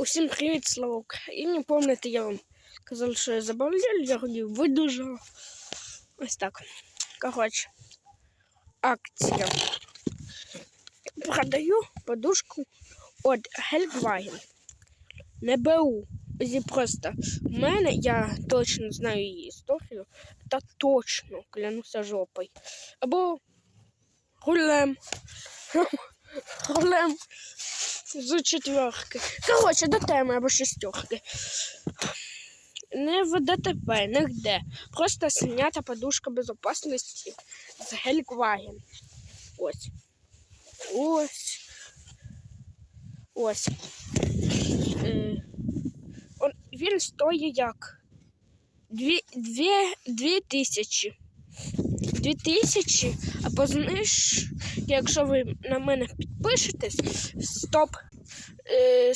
Усім привіт, слава Україні. Пам'ятаєте, я вам казав, що я забавляю, я ходив, видужав. Ось так. Коротше, акція. Продаю подушку від Гельгваген. Не БУ. Зі просто в мене, я точно знаю її історію, та точно клянуся жопою. Або рулем. Рулем з четверки. Коротше, до теми або шестерки. Не в ДТП, нігде. Просто снята подушка безопасності з Гелькваген. Ось. Ось. Ось. Е, він стоїть як? Дві, дві, дві тисячі. Дві тисячі, а позниж, якщо ви на мене підпишетесь, стоп. Е.